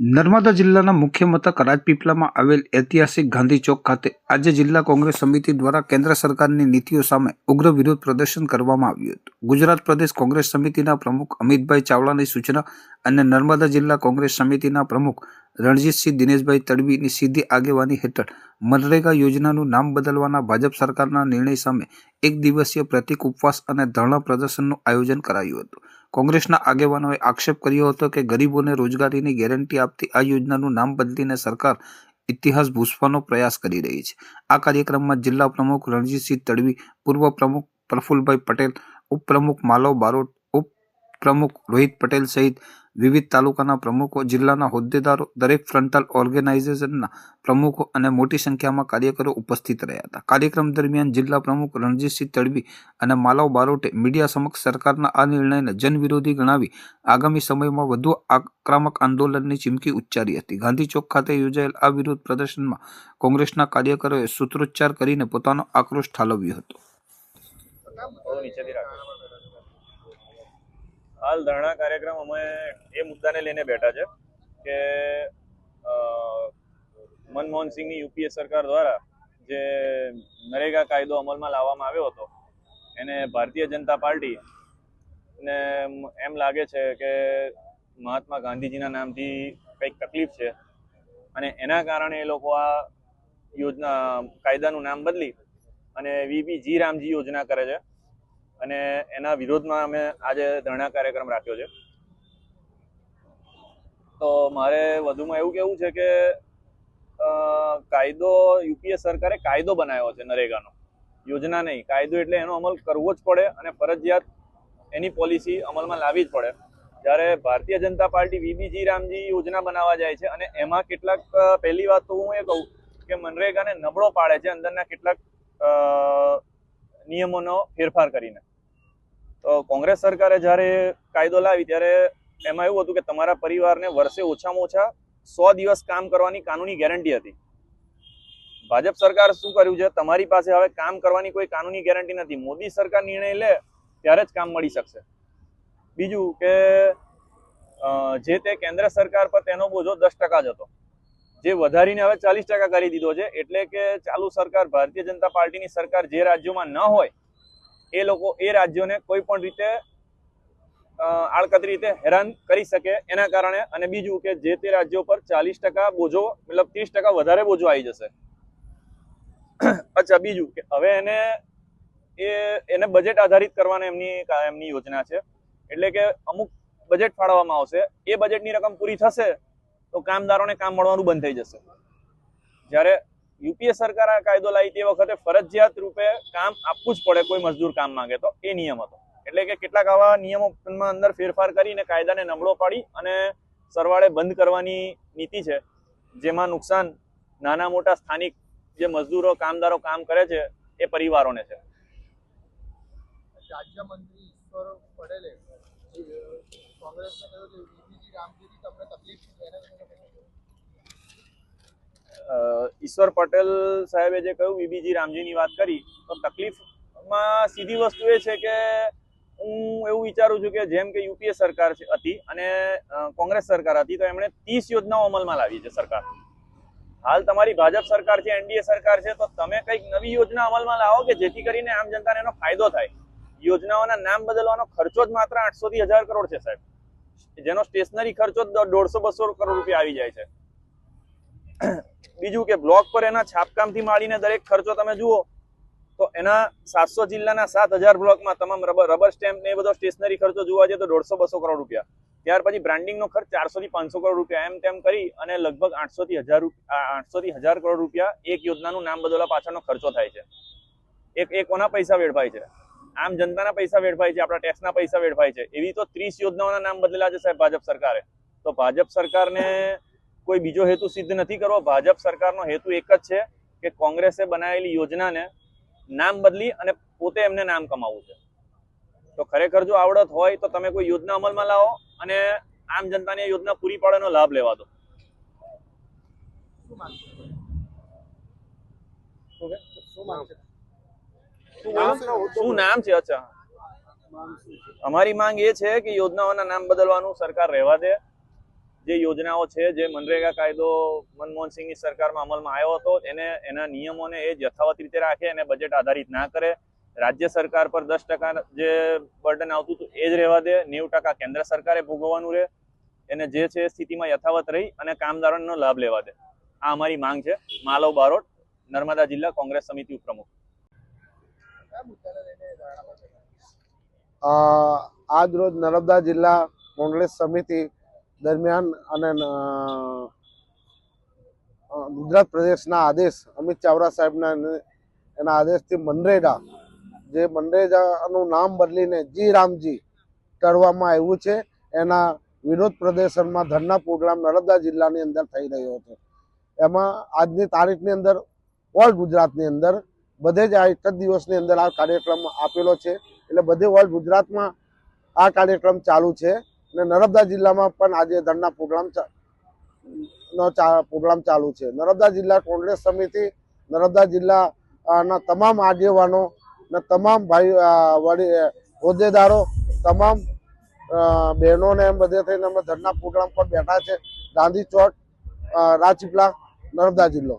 નર્મદા જિલ્લાના મુખ્ય મથક રાજપીપળામાં આવેલ ઐતિહાસિક ગાંધી ચોક ખાતે આજે જિલ્લા કોંગ્રેસ સમિતિ દ્વારા કેન્દ્ર સરકારની નીતિઓ સામે ઉગ્ર વિરોધ પ્રદર્શન કરવામાં આવ્યું હતું. ગુજરાત પ્રદેશ કોંગ્રેસ સમિતિના પ્રમુખ અમિતભાઈ ચાવડાની સૂચના અને નર્મદા જિલ્લા કોંગ્રેસ સમિતિના પ્રમુખ રણજીતસિંહ દિનેશભાઈ તડવીની સીધી આગેવાની હેઠળ મનરેગા યોજનાનું નામ બદલવાના ભાજપ સરકારના નિર્ણય સામે એક દિવસીય પ્રતિક ઉપવાસ અને ધરણા પ્રદર્શનનું આયોજન કરાયું હતું. કોંગ્રેસના આગેવાનોએ આક્ષેપ કર્યો હતો કે ગરીબોને રોજગારીની ગેરંટી આપતી આ યોજનાનું નામ બદલીને સરકાર ઇતિહાસ ભૂસવાનો પ્રયાસ કરી રહી છે. આ કાર્યક્રમમાં જિલ્લા પ્રમુખ રણજીતસિંહ તડવી, પૂર્વ પ્રમુખ પ્રફુલભાઈ પટેલ, ઉપપ્રમુખ માલવ બારોટ, ઉપપ્રમુખ રોહિત પટેલ સહિત વિવિધ તાલુકાના પ્રમુખો, જિલ્લાના હોદ્દેદારો, દરેક ફ્રન્ટલ ઓર્ગેનાઇઝેશનના પ્રમુખો અને મોટી સંખ્યામાં કાર્યકરો ઉપસ્થિત રહ્યા હતા. કાર્યક્રમ દરમિયાન જિલ્લા પ્રમુખ રણજીતસિંહ તડવી અને માલવ બારોટે મીડિયા સમક્ષ સરકારના આ નિર્ણયને જનવિરોધી ગણાવી આગામી સમયમાં વધુ આક્રમક આંદોલનની ચીમકી ઉચ્ચારી હતી. ગાંધી ચોક ખાતે યોજાયેલ આ વિરોધ પ્રદર્શનમાં કોંગ્રેસના કાર્યકરોએ સૂત્રોચ્ચાર કરીને પોતાનો આક્રોશ ઠાલવ્યો હતો. હાલ ધરણા કાર્યક્રમ અમે એ મુદ્દાને લઈને બેઠા છે કે મનમોહન સિંહની યુપીએ સરકાર દ્વારા જે નરેગા કાયદો અમલમાં લાવવામાં આવ્યો હતો, એને ભારતીય જનતા પાર્ટી ને એમ લાગે છે કે મહાત્મા ગાંધીજીના નામથી કંઈક તકલીફ છે અને એના કારણે એ લોકો આ યોજના, કાયદાનું નામ બદલી અને વીબી જી રામજી યોજના કરે છે. અને એના વિરોધમાં અમે આજે ધરણા કાર્યક્રમ રાખ્યો છે. તો મારે વધુમાં એવું કેવું છે કે કાયદો યુપીએ સરકારે કાયદો બનાવ્યો છે નરેગાનો. યોજના નહીં. કાયદો એટલે એનો અમલ કરવો જ પડે અને ફરજિયાત એની પોલિસી અમલમાં લાવવી જ પડે. જ્યારે ભારતીય જનતા પાર્ટી વીબીજી રામજી યોજના બનાવવા જાય છે અને એમાં કેટલાક પહેલી વાત તો હું એ કહું કે મનરેગાને નબળો પાડે છે અંદરના કેટલાક નિયમોનો ફેરફાર કરીને. તો કોંગ્રેસ સરકારે જ્યારે કાયદો લાવી ત્યારે એમાં એવું હતું કે તમારા પરિવારને વર્ષે ઓછામાં ઓછા સો દિવસ કામ કરવાની કાનૂની ગેરંટી હતી. ભાજપ સરકાર શું કર્યું છે? તમારી પાસે હવે કામ કરવાની કોઈ કાનૂની ગેરંટી નથી. મોદી સરકાર નિર્ણય લે ત્યારે જ કામ મળી શકશે. બીજું કે જે તે કેન્દ્ર સરકાર પર તેનો બોજો દસ ટકા જ હતો. જે વધારીને હવે ચાલીસ ટકા કરી દીધો છે. એટલે કે ચાલુ સરકાર ભારતીય જનતા પાર્ટીની સરકાર જે રાજ્યોમાં ન હોય એ લોકો એ રાજ્યોને કોઈ પણ રીતે આડકતરી રીતે હેરાન કરી શકે એના કારણે અને બીજું કે જે તે રાજ્યો પર ચાલીસ ટકા બોજો, મતલબ ત્રીસ ટકા વધારે બોજો આવી જશે. અચ્છા, બીજું કે હવે એને, એ, એને બજેટ આધારિત કરવાની એમની એમની યોજના છે. એટલે કે અમુક બજેટ ફાળવવામાં આવશે. એ બજેટની રકમ પૂરી થશે તો કામદારોને કામ મળવાનું બંધ થઈ જશે. જ્યારે યુપીએ સરકાર આ કાયદો લાવી તે વખતે ફરજિયાત રૂપે કામ આપવું જ પડે કોઈ મજદૂર કામ માંગે તો. એ નિયમ હતો. એટલે કે કેટલાક આવા નિયમોમાં અંદર ફેરફાર કરીને કાયદાને નબળો પાડી અને સરવાળે બંધ કરવાની નીતિ છે, જેમાં નુકસાન નાના મોટા સ્થાનિક જે મજદૂરો, કામદારો કામ કરે છે, એ પરિવારોને છે. રાજ્યમંત્રી છે એના વિશે તમે શું કહો? અ, ઈશ્વર પટેલ સાહેબે જે કહ્યું, બીબીજી રામજીની વાત કરી, તો તકલીફમાં સીધી વસ્તુ એ છે કે હું એવું વિચારું છું કે જેમ કે યુપીએ સરકાર હતી અને કોંગ્રેસ સરકાર હતી, તો એમણે ત્રીસ યોજનાઓ અમલમાં લાવી છે સરકાર. હાલ તમારી ભાજપ સરકાર છે, એનડીએ સરકાર છે, તો તમે કંઈક નવી યોજના અમલમાં લાવો કે જેથી કરીને આમ જનતાને એનો ફાયદો થાય? યોજનાઓના નામ બદલવાનો ખર્ચો જ માત્ર આઠસો થી હજાર કરોડ છે સાહેબ. જેનો સ્ટેશનરી ખર્ચો દોઢસો બસો કરોડ રૂપિયા આવી જાય છે. બીજું કે બ્લોક પર એના છાપકામથી માંડીને દરેક ખર્ચો તમે જુઓ, તો એના સાતસો જિલ્લાના સાત હજાર બ્લોકમાં તમામ રબર રબર સ્ટેમ્પ ને એ બધો સ્ટેશનરી ખર્ચો જોવા જઈએ તો દોઢસો બસો કરોડ રૂપિયા. ત્યાર પછી બ્રાન્ડિંગનો ખર્ચ ચારસો થી પાંચસો કરોડ રૂપિયા, એમ તેમ કરી અને લગભગ આઠસો થી હજાર આઠસો થી હજાર કરોડ રૂપિયા એક યોજનાનું નામ બદલવા પાછળનો ખર્ચો થાય છે. એક એક કોના પૈસા વેડફાય છે? આમ જનતાના પૈસા વેડફાય છે, આપણા ટેક્સના પૈસા વેડફાય છે. એવી તો ત્રીસ યોજનાઓના નામ બદલેલા છે સાહેબ ભાજપ સરકારે. તો ભાજપ સરકારને કોઈ બીજો હેતુ સિદ્ધ નથી કરવો. ભાજપ સરકારનો હેતુ એક જ છે કે કોંગ્રેસે બનાવેલી યોજનાને નામ બદલી અને પોતે એમને નામ કમાવવું છે. તો ખરેખર જો આવડત હોય તો તમે કોઈ યોજના અમલમાં લાવો અને આમ જનતાને યોજના પૂરી પાડવાનો લાભ લેવા દો. શું? નામ છે? અચ્છા. અમારી માંગ એ છે કે યોજનાઓના નામ બદલવાનું સરકાર રહેવા દે. જે યોજનાઓ છે, જે મનરેગા કાયદો મનમોહન સિંહની સરકારમાં અમલમાં આવ્યો હતો, એને, એના નિયમોને એ યથાવત રીતે રાખે અને બજેટ આધારિત ના કરે. રાજ્ય સરકાર પર દસ ટકા જે બર્ડન આવતું હતું, એ જ રહેવા દે. નેવું ટકા કેન્દ્ર સરકારે ભોગવવાનું રહે. એને જે છે સ્થિતિમાં યથાવત રહી અને કામદારોનો લાભ લેવા દે. આ અમારી માંગ છે. માલવ બારોટ, નર્મદા જિલ્લા કોંગ્રેસ સમિતિ ઉપપ્રમુખ. આજ રોજ નર્મદા જિલ્લા કોંગ્રેસ સમિતિ દરમિયાન અને ગુજરાત પ્રદેશના આદેશ અમિત ચાવડા સાહેબના એના આદેશથી મનરેગા, જે મનરેગાનું નામ બદલીને જી રામજી કરવામાં આવ્યું છે, એના વિરોધ પ્રદર્શનમાં ધરના પ્રોગ્રામ નર્મદા જિલ્લાની અંદર થઈ રહ્યો છે એમાં આજની તારીખની અંદર ઓલ ગુજરાતની અંદર બધે જ આ એક જ દિવસની અંદર આ કાર્યક્રમ આપેલો છે, એટલે બધે ઓલ ગુજરાતમાં આ કાર્યક્રમ ચાલુ છે. અને નર્મદા જિલ્લામાં પણ આજે ધરના પ્રોગ્રામ નો પ્રોગ્રામ ચાલુ છે. નર્મદા જિલ્લા કોંગ્રેસ સમિતિ, નર્મદા જિલ્લાના તમામ આગેવાનો ને તમામ ભાઈ વડી હોદ્દેદારો, તમામ બહેનોને એમ બધે થઈને અમે ધરના પ્રોગ્રામ પર બેઠા છે. ગાંધી ચોક રાજપીપળા નર્મદા જિલ્લો.